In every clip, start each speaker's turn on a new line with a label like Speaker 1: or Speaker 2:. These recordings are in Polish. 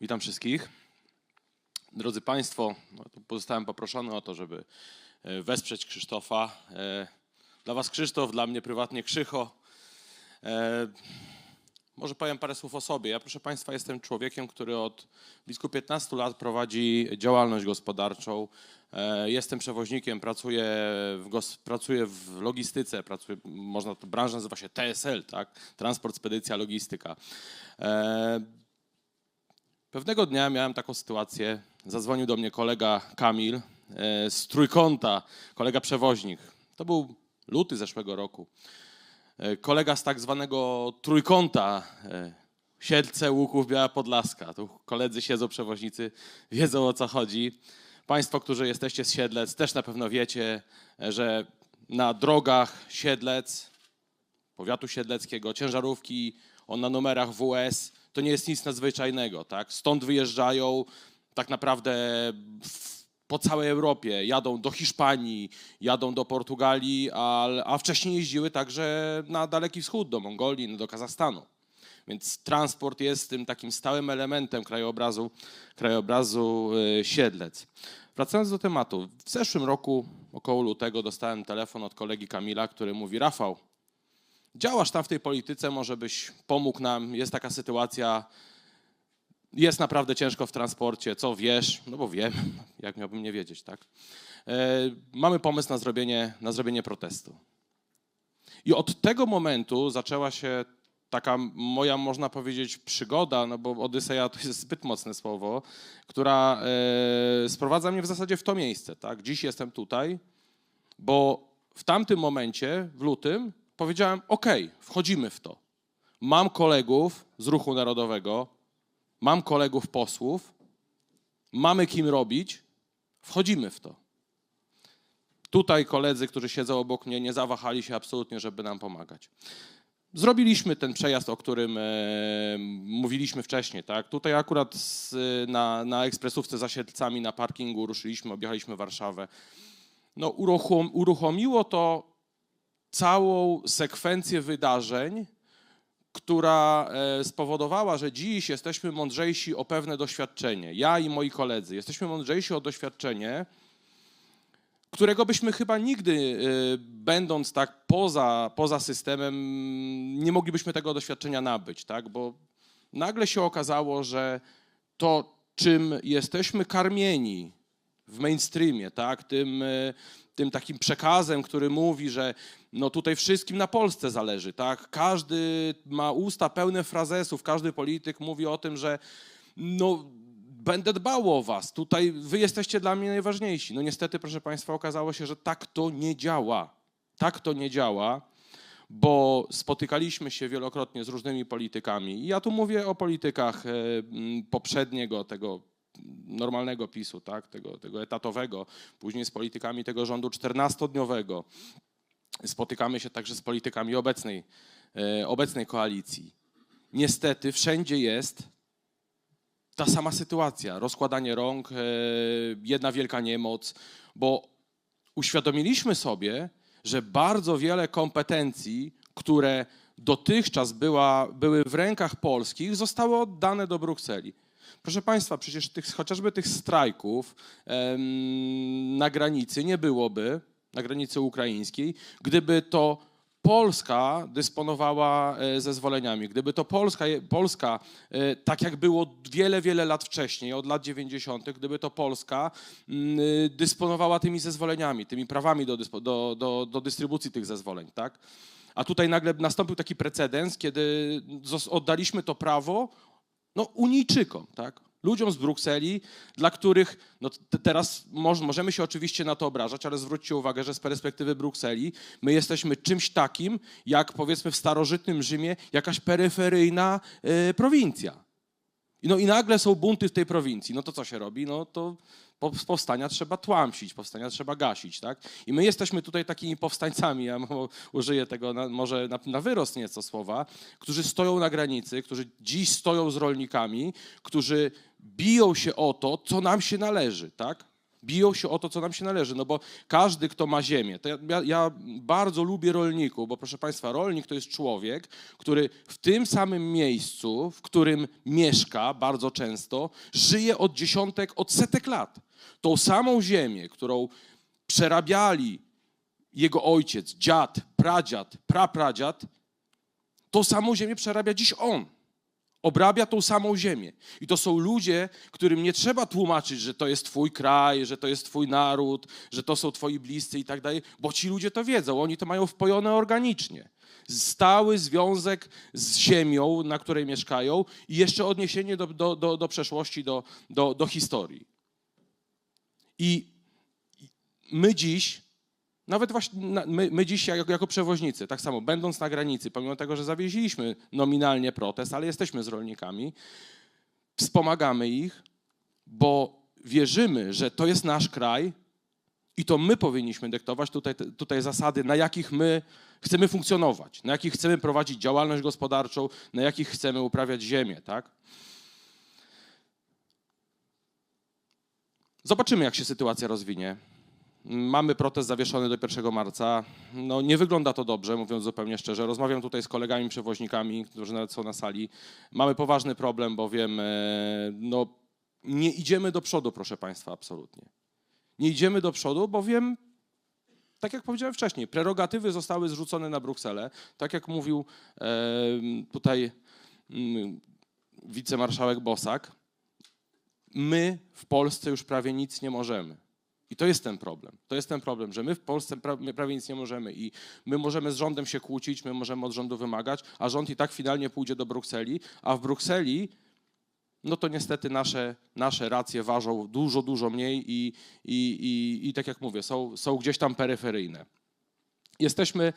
Speaker 1: Witam wszystkich. Drodzy Państwo, no to zostałem poproszony o to, żeby e, wesprzeć Krzysztofa. E, Dla Was Krzysztof, dla mnie prywatnie Krzycho. E, Może powiem parę słów o sobie. Ja, proszę Państwa, jestem człowiekiem, który od blisko 15 lat prowadzi działalność gospodarczą. Jestem przewoźnikiem, pracuję w, pracuję w logistyce, pracuję, można to, branża nazywa się TSL, tak? Transport, spedycja, logistyka. Pewnego dnia miałem taką sytuację. Zadzwonił do mnie kolega Kamil e, z trójkąta, kolega przewoźnik. To był luty zeszłego roku. E, Kolega z tak zwanego trójkąta, e, Siedlce, Łuków, Biała Podlaska. Tu koledzy siedzą, przewoźnicy, wiedzą o co chodzi. Państwo, którzy jesteście z Siedlec, też na pewno wiecie, że na drogach Siedlec, powiatu siedleckiego, ciężarówki o, na numerach WS, to nie jest nic nadzwyczajnego. Tak? Stąd wyjeżdżają tak naprawdę w, po całej Europie, jadą do Hiszpanii, jadą do Portugalii, a, a wcześniej jeździły także na Daleki Wschód, do Mongolii, no, do Kazachstanu. Więc transport jest tym takim stałym elementem krajobrazu, krajobrazu y, Siedlec. Wracając do tematu, w zeszłym roku, około lutego, dostałem telefon od kolegi Kamila, który mówi: Rafał, działasz tam w tej polityce, może byś pomógł nam, jest taka sytuacja, jest naprawdę ciężko w transporcie, co wiesz? No bo wiem, jak miałbym nie wiedzieć, tak? E, mamy pomysł na zrobienie, na zrobienie protestu. I od tego momentu zaczęła się taka moja, można powiedzieć, przygoda, no bo Odyseja to jest zbyt mocne słowo, która e, sprowadza mnie w zasadzie w to miejsce, tak? Dziś jestem tutaj, bo w tamtym momencie, w lutym, powiedziałem: OK, wchodzimy w to. Mam kolegów z ruchu narodowego, mam kolegów posłów, mamy kim robić, wchodzimy w to. Tutaj koledzy, którzy siedzą obok mnie, nie zawahali się absolutnie, żeby nam pomagać. Zrobiliśmy ten przejazd, o którym e, mówiliśmy wcześniej. Tak? Tutaj akurat z, na, na ekspresówce za Siedlcami na parkingu ruszyliśmy, objechaliśmy Warszawę. No, uruchom, uruchomiło to całą sekwencję wydarzeń, która e, spowodowała, że dziś jesteśmy mądrzejsi o pewne doświadczenie. Ja i moi koledzy jesteśmy mądrzejsi o doświadczenie, którego byśmy chyba nigdy, e, będąc tak poza, poza systemem, nie moglibyśmy tego doświadczenia nabyć, tak? bo nagle się okazało, że to, czym jesteśmy karmieni w mainstreamie, tak? tym, e, tym takim przekazem, który mówi, że no tutaj wszystkim na Polsce zależy, tak? Każdy ma usta pełne frazesów, każdy polityk mówi o tym, że no będę dbał o was, tutaj wy jesteście dla mnie najważniejsi. No niestety, proszę państwa, okazało się, że tak to nie działa. Tak to nie działa, bo spotykaliśmy się wielokrotnie z różnymi politykami. I ja tu mówię o politykach e, poprzedniego tego normalnego PiSu, tak? tego, tego etatowego, później z politykami tego rządu 14-dniowego. Spotykamy się także z politykami obecnej, e, obecnej koalicji. Niestety wszędzie jest ta sama sytuacja, rozkładanie rąk, e, jedna wielka niemoc, bo uświadomiliśmy sobie, że bardzo wiele kompetencji, które dotychczas była, były w rękach polskich, zostały oddane do Brukseli. Proszę Państwa, przecież tych, chociażby tych strajków em, na granicy nie byłoby, na granicy ukraińskiej, gdyby to Polska dysponowała e, zezwoleniami, gdyby to Polska, Polska, e, tak jak było wiele, wiele lat wcześniej, od lat 90., gdyby to Polska mm, y, dysponowała tymi zezwoleniami, tymi prawami do, do, do, do dystrybucji tych zezwoleń, tak? A tutaj nagle nastąpił taki precedens, kiedy oddaliśmy to prawo no, Unijczykom, tak? Ludziom z Brukseli, dla których no, te- teraz moż, możemy się oczywiście na to obrażać, ale zwróćcie uwagę, że z perspektywy Brukseli my jesteśmy czymś takim, jak powiedzmy w starożytnym Rzymie jakaś peryferyjna e, prowincja. No i nagle są bunty w tej prowincji. No to co się robi? No to powstania trzeba tłamsić, powstania trzeba gasić, tak? I my jesteśmy tutaj takimi powstańcami, ja użyję tego na, może na, na wyrost nieco słowa, którzy stoją na granicy, którzy dziś stoją z rolnikami, którzy biją się o to, co nam się należy, tak? Biją się o to, co nam się należy, no bo każdy, kto ma ziemię, to ja, ja, bardzo lubię rolników, bo proszę Państwa, rolnik to jest człowiek, który w tym samym miejscu, w którym mieszka bardzo często, żyje od dziesiątek, od setek lat. Tą samą ziemię, którą przerabiali jego ojciec, dziad, pradziad, prapradziad, tą samą ziemię przerabia dziś on. Obrabia tą samą ziemię. I to są ludzie, którym nie trzeba tłumaczyć, że to jest twój kraj, że to jest twój naród, że to są twoi bliscy i tak dalej, bo ci ludzie to wiedzą, oni to mają wpojone organicznie. Stały związek z ziemią, na której mieszkają i jeszcze odniesienie do, do, do, do przeszłości, do, do, do historii. I my dziś nawet właśnie my, my dziś jako, jako przewoźnicy, tak samo będąc na granicy, pomimo tego, że zawieźliśmy nominalnie protest, ale jesteśmy z rolnikami, wspomagamy ich, bo wierzymy, że to jest nasz kraj i to my powinniśmy dyktować tutaj, tutaj zasady, na jakich my chcemy funkcjonować, na jakich chcemy prowadzić działalność gospodarczą, na jakich chcemy uprawiać ziemię, tak? Zobaczymy, jak się sytuacja rozwinie. Mamy protest zawieszony do 1 marca. No, nie wygląda to dobrze, mówiąc zupełnie szczerze. Rozmawiam tutaj z kolegami przewoźnikami, którzy nawet są na sali. Mamy poważny problem, bowiem e, no, nie idziemy do przodu, proszę Państwa, absolutnie. Nie idziemy do przodu, bowiem, tak jak powiedziałem wcześniej, prerogatywy zostały zrzucone na Brukselę. Tak jak mówił e, tutaj mm, wicemarszałek Bosak, my w Polsce już prawie nic nie możemy. I to jest ten problem. To jest ten problem, że my w Polsce prawie nic nie możemy i my możemy z rządem się kłócić, my możemy od rządu wymagać, a rząd i tak finalnie pójdzie do Brukseli, a w Brukseli no to niestety nasze, nasze racje ważą dużo, dużo mniej i, i, i, i tak jak mówię, są, są gdzieś tam peryferyjne. Jesteśmy,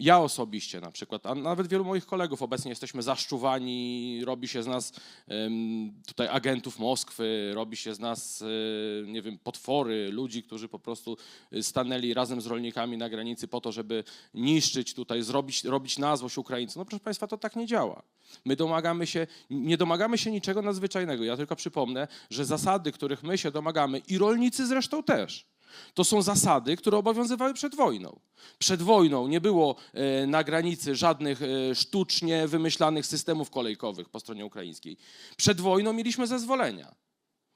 Speaker 1: ja osobiście na przykład, a nawet wielu moich kolegów obecnie jesteśmy zaszczuwani, robi się z nas tutaj agentów Moskwy, robi się z nas, e, nie wiem, potwory, ludzi, którzy po prostu e, stanęli razem z rolnikami na granicy po to, żeby niszczyć tutaj, zrobić, robić na złość Ukraińców. No proszę Państwa, to tak nie działa. My domagamy się, nie domagamy się niczego nadzwyczajnego. Ja tylko przypomnę, że zasady, których my się domagamy i rolnicy zresztą też, to są zasady, które obowiązywały przed wojną. Przed wojną nie było e, na granicy żadnych e, sztucznie wymyślanych systemów kolejkowych po stronie ukraińskiej. Przed wojną mieliśmy zezwolenia.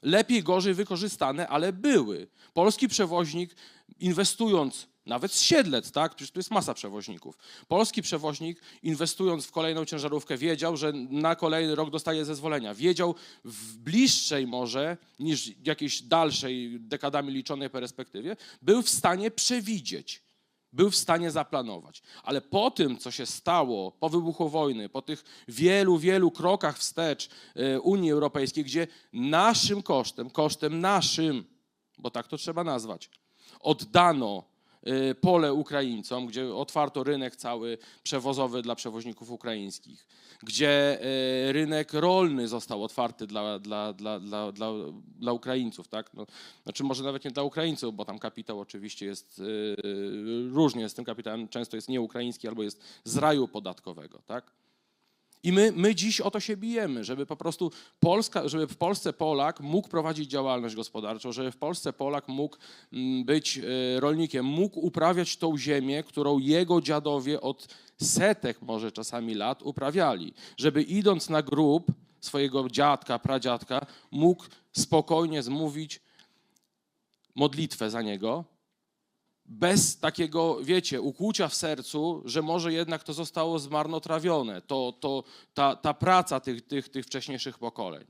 Speaker 1: Lepiej, gorzej wykorzystane, ale były. Polski przewoźnik, inwestując nawet z Siedlec, tak? Przecież tu jest masa przewoźników. Polski przewoźnik, inwestując w kolejną ciężarówkę, wiedział, że na kolejny rok dostaje zezwolenia. Wiedział w bliższej może niż jakiejś dalszej, dekadami liczonej perspektywie, był w stanie przewidzieć był w stanie zaplanować. Ale po tym, co się stało po wybuchu wojny, po tych wielu, wielu krokach wstecz e, Unii Europejskiej, gdzie naszym kosztem, kosztem naszym, bo tak to trzeba nazwać, oddano pole Ukraińcom, gdzie otwarto rynek cały przewozowy dla przewoźników ukraińskich, gdzie e, rynek rolny został otwarty dla, dla, dla, dla, dla, dla Ukraińców, tak? No, znaczy może nawet nie dla Ukraińców, bo tam kapitał oczywiście jest e, różnie z tym kapitałem, często jest nieukraiński albo jest z raju podatkowego, tak? I my, my dziś o to się bijemy, żeby po prostu Polska, żeby w Polsce Polak mógł prowadzić działalność gospodarczą, żeby w Polsce Polak mógł mm, być e, rolnikiem, mógł uprawiać tą ziemię, którą jego dziadowie od setek może czasami lat uprawiali. Żeby idąc na grób swojego dziadka, pradziadka, mógł spokojnie zmówić modlitwę za niego, bez takiego, wiecie, ukłucia w sercu, że może jednak to zostało zmarnotrawione, to, to, ta, ta praca tych, tych, tych wcześniejszych pokoleń.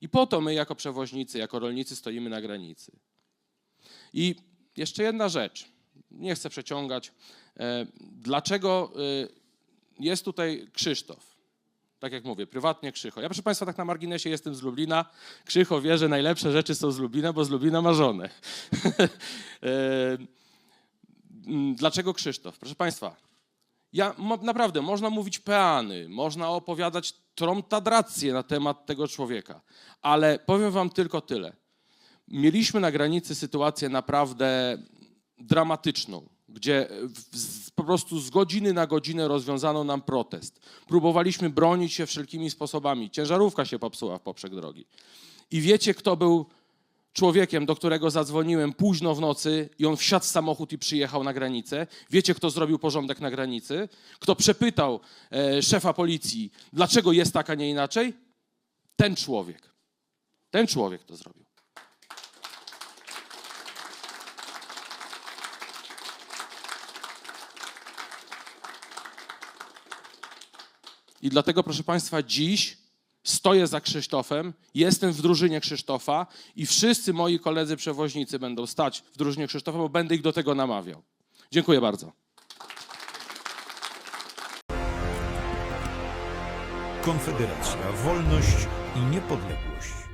Speaker 1: I po to my jako przewoźnicy, jako rolnicy stoimy na granicy. I jeszcze jedna rzecz, nie chcę przeciągać. E, Dlaczego e, jest tutaj Krzysztof? Tak jak mówię, prywatnie Krzycho. Ja proszę Państwa, tak na marginesie jestem z Lublina. Krzycho wie, że najlepsze rzeczy są z Lublina, bo z Lublina ma żonę. Mm, Dlaczego Krzysztof? Proszę Państwa, ja, naprawdę, można mówić peany, można opowiadać tromtadrację na temat tego człowieka, ale powiem wam tylko tyle. Mieliśmy na granicy sytuację naprawdę dramatyczną, gdzie po prostu z godziny na godzinę rozwiązano nam protest. Próbowaliśmy bronić się wszelkimi sposobami. Ciężarówka się popsuła w poprzek drogi. I wiecie, kto był człowiekiem, do którego zadzwoniłem późno w nocy i on wsiadł w samochód i przyjechał na granicę. Wiecie, kto zrobił porządek na granicy? Kto przepytał e, szefa policji, dlaczego jest tak, a nie inaczej? Ten człowiek. Ten człowiek to zrobił. I dlatego, proszę Państwa, dziś stoję za Krzysztofem, jestem w drużynie Krzysztofa i wszyscy moi koledzy przewoźnicy będą stać w drużynie Krzysztofa, bo będę ich do tego namawiał. Dziękuję bardzo.
Speaker 2: Konfederacja, wolność i niepodległość.